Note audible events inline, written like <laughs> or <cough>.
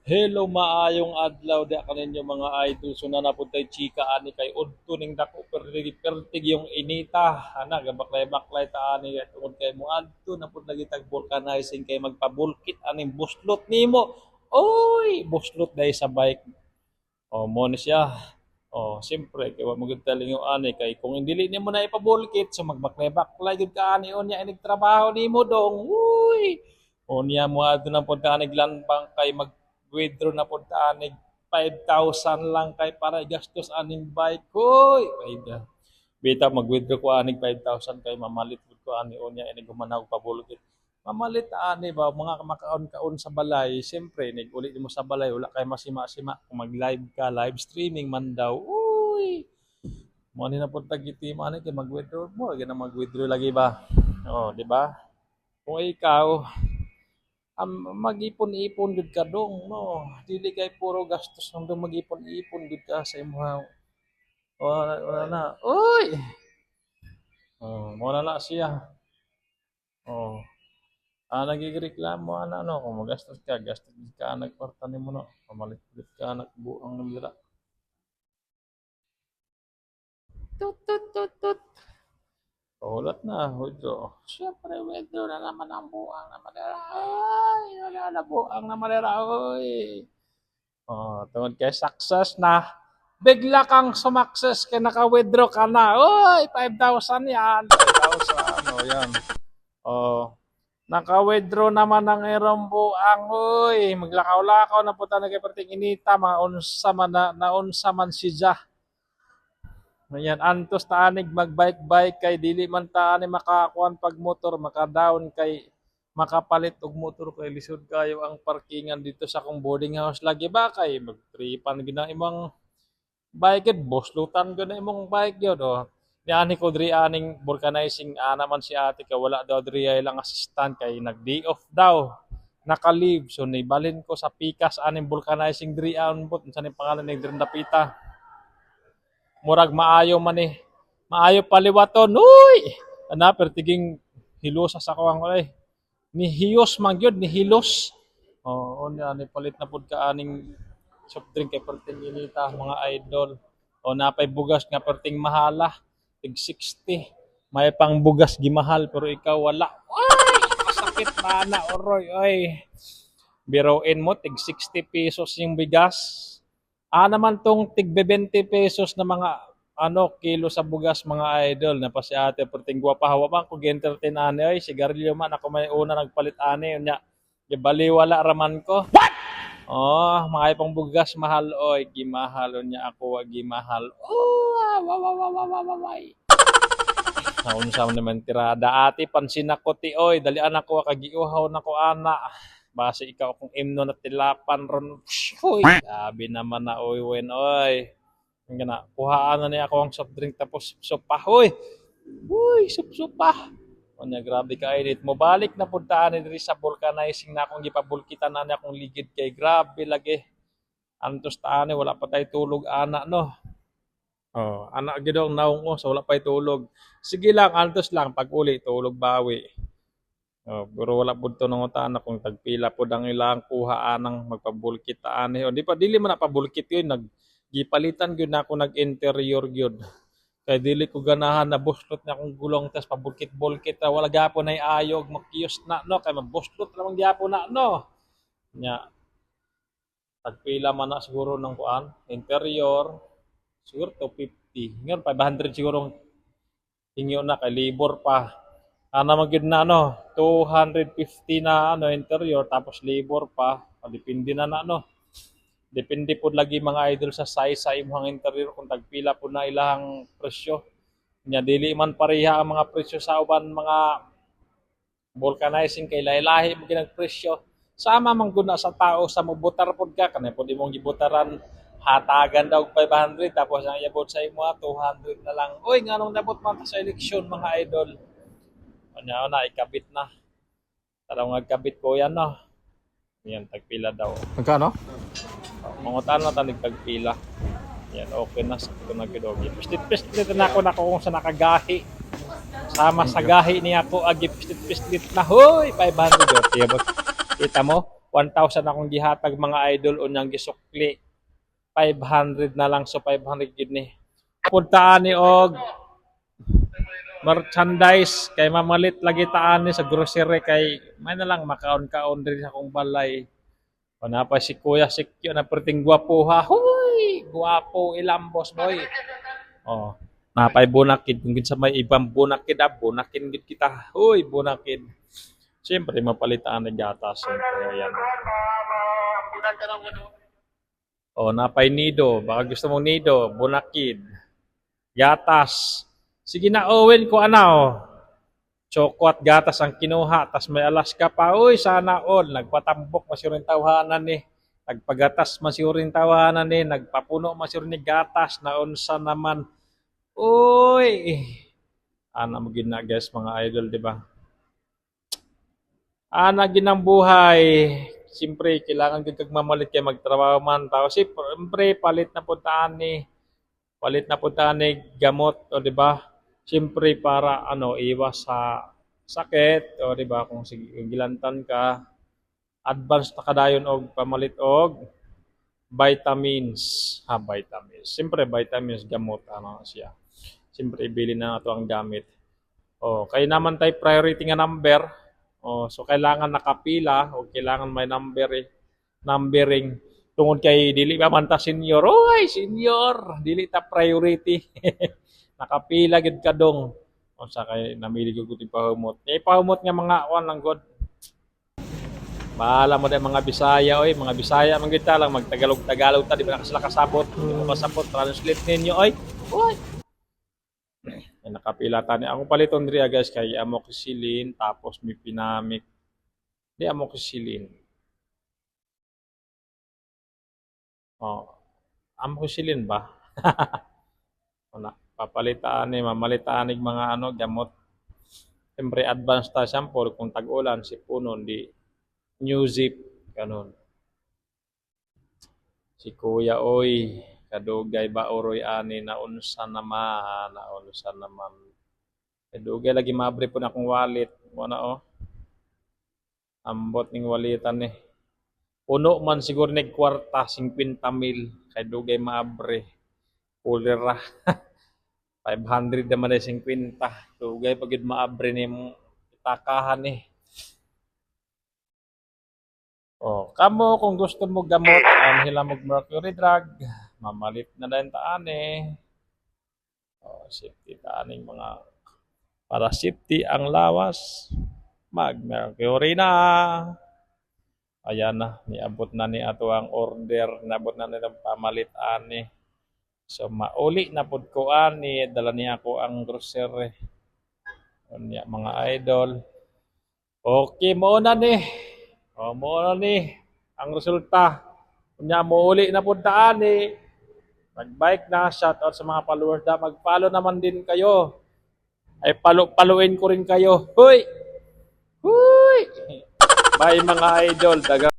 Hello maayong adlaw. Di kaninyo mga idol. So na napuntay chika ani kay udto ning dako. Pertig pertig yung inita. Ana gabaklay baklay ta ani. Tungod kay mo adto na pud lagi tag vulcanizing kay magpabulkit aning buslot nimo. Oy buslot dai sa bike. Oh mo ni siya. Oh siyempre kay wa magud talingo ani. Kay kung dili nimo na ipabulkit so magbaklay baklay gud ka ani. Unya inig trabaho nimo dong. Uy! Unya mo adto na pud ka anig landbang kay mag withdraw na po anig 5,000 lang kay para gastos aning bike. Koy payda bita mag-withdraw ko anig 5,000 kay mamalit ko ani. Unya ini gumanaw pabulkit mamalit ani ba? Mga makaon-kaon sa balay siyempre nig uli mo sa balay wala kay masima-sima. Kung mag-live ka live streaming man daw. Uy! Mo ni na pud tagiti mo ani kay mag-withdraw mo. Gina mag-withdraw lagi ba? Oh di ba? Kung ikaw am mag-ipon-ipon gud ka dong no? Dili kay puro gastos nang dong mag-ipon-ipon gud ka sa imong wala, wala na. Oy oh wala na siya. Oh. Ah nagigreklamo ana no? Kung magastos ka gastos gud ka nagkwarta nimo no? Pamalit gud ka anak buang ng lira tut tut tut tut Ulat na, Hudo. Siyempre, withdraw na naman ang buang na madera. Ay, wala na buang na madera. Uy. Oh, tungod kay success na. Bigla kang sumakses kay naka-withdraw ka na. Uy, 5,000 yan. 5,000, ano yan. Oh, naka-withdraw naman ang irong buang. Uy, maglakaw-lakaw na puta na kay perting inita. Maunsa man na, naunsa man si Jah. Ayan, antos taanig magbike-bike kay dili man taani makakuan pag motor, maka-down kay makapalit og motor kay lisod kayo ang parkingan dito sa akong boarding house. Lagi ba kay magtripan gid ang imong bike? Gid boslutan na imong bike gyud oh. Ni ani ko diri aning vulcanizing ana man si ate kay wala daw diri lang assistant kay nag day off daw. Naka-leave. So nibalin ko sa pikas aning vulcanizing diri anbot unsa ni pangalan ni diri napita murag maayo man eh. Maayo paliwaton. Uy! Ana pertiging hilosa sa kawang ay. Ni hiyos man gyud ni hilos. Oh, ni palit na pud ka aning soft drink kay perting inita mga idol. O napay bugas nga perting mahala. Tig 60. May pang bugas gimahal pero ikaw wala. Ay! Sakit na na oroy oy. Biroin mo tig 60 pesos yung bigas. Ah naman tong tig 20 pesos na mga ano kilo sa bugas mga idol. Na pa si ate perting guwapa hawa man ko entertain ani ay sigarilyo man ako may una nagpalit ani. Unya gibali wala raman ko. What? Oh mga pang bugas mahal. Oy gimahal. Unya ako wa gimahal. Oh wa wa wa wa wa wa wa Naun sa naman tirada. Ate pansin ako ti oy dali anak ko kagiuhaw na ko ana base ikaw kung imno na tilapan ron Hoy, sabi naman na oy wen oy. Ang gana, kuhaan na niya ako ang soft drink tapos sopa. Hoy, uy, sup-supa. O niya, grabe ka init. Mo balik na puntaan ni sa vulcanizing na akong gipabulkitan na niya akong ligid kay grabe lagi. Antos taan wala pa tay tulog ana no. Oh, anak gid ang naong ko, so wala pa tulog. Sige lang, antos lang pag uli tulog bawi. Oh, pero wala pud to nang utana kung tagpila pud ang ilang kuha anang magpabulkit ani. O di pa dili man na pabulkit yun nag gipalitan gyud na ako nag interior gyud. <laughs> Kay dili ko ganahan na buslot na akong gulong tas pabulkit-bulkit na wala gyapon ay ayog makiyos na no kay mabuslot lamang gyapon na no. Nya tagpila man na siguro ng kuan interior siguro 250. Ngayon 500 siguro hingyo na kay libor pa ana magyud na ano 250 na ano interior tapos labor pa. Depende na na ano. Depende po lagi mga idol sa size sa imong interior. Kung tagpila po na ilang presyo. Nya dili man pareha ang mga presyo sa uban mga vulcanizing kay lahi-lahi mo ginag presyo sama man gud na sa tao sa mobutar pod ka. Kanay pod imong gibutaran hatagan daw og 500 tapos ang iabot sa imo ah, 200 na lang. Oy nganong nabot man sa eleksyon mga idol Ano na, ikabit na. Tarong nagkabit ko yan, no? Yan, tagpila daw. Magkano? Mga tano na tanig tagpila. Yan, okay na. Sakto na gidogi. Pistit-pistit na ako na kung sa nakagahi. Sama sa gahi niya ako, agi pistit-pistit na. Hoy, 500 yun. Kita mo? 1,000 akong gihatag mga idol unyang gisukli. 500 na lang so 500 gid ni. Puntaan ni og merchandise kay mamalit lagi taan ni sa grocery kay may na lang makaon-kaon diri sa akong balay. Pa si Kuya Sikyo na perting gwapo ha. Huy! Gwapo ilambos boy. Oh, napay bunakid kung sa may ibang bunakid ah, bunakin gid kita. Huy, bunakid. Siyempre mapalitaan ng gatas. Siyempre, ayan. O, napay nido. Baka gusto mong nido, bunakid. Gatas. Sige na, Owen, ko ano. Choco at gatas ang kinuha. Tas may alas ka pa. Uy, sana all. Nagpatambok masiurin tawanan ni. Nagpagatas masiurin tawanan ni. Nagpapuno masiurin ni gatas. Naunsa naman. Uy. Ana mo gina guys mga idol, di ba? Ana ginang buhay. Siyempre, kailangan gid kag mamalit kay magtrabaho man tao. Siyempre, palit na puntaan ni palit na puntaan ni gamot, o di ba? Siyempre para ano, iwas sa sakit, o di ba? Kung gilantan ka, advance na kadayon og pamalit og vitamins. Ha, vitamins. Siyempre, vitamins, gamot, ano siya. Siyempre, ibili na nato ang gamit. O, kaya naman tayo priority nga number. O, so kailangan nakapila o kailangan may number eh, numbering tungod kay dili pa man ta senior. Oy, senior, dili ta priority. <laughs> nakapila gid ka dong. O sa kay namili ko gud pahumot. Eh pahumot nga mga wan lang god. Bahala mo din mga Bisaya oy, mga Bisaya man gid ta lang magtagalog Tagalog ta di ba nakasala kasabot. Di mo kasabot translate ninyo oy. Oy. Ay, nakapila tani. Ako paliton diri ah, guys kay amoxicillin tapos may pinamik. Di amoxicillin. Oh, amoxicillin ba? <laughs> Wala. Papalitaan ni mamalitaan ni mga ano gamot. Siyempre advanced ta sample kung tag-ulan si puno di new zip ganun. Si Kuya oy, kadugay ba oroy ani na unsa naman, na unsa naman. Kadugay lagi mabre po na akong wallet, na oh. Ambot ning walitan ni. Puno man siguro nig kwarta 50 mil kay dugay maabre. <laughs> Kulera. 500 naman ay 50. Dugay pagid maabre ni takahan eh. Oh, kamo kung gusto mo gamot ang hila mo mercury drug, mamalit na din taan eh. Oh, safety taaning mga para safety ang lawas. Mag mercury na. Ayan na, niabot na ni ato ang order, nabot na nilang pamalit ani. So mauli na pud ko ani, dala niya ako ang grocery. Unya mga idol. Okay mo na ni. O mo na ni ang resulta. Unya mauli na pud ta ani. Mag-bike na, shout out sa mga followers da. Mag-follow naman din kayo. Ay palo paluin ko rin kayo. Hoy! Hoy! <laughs> Bye mga idol. Daga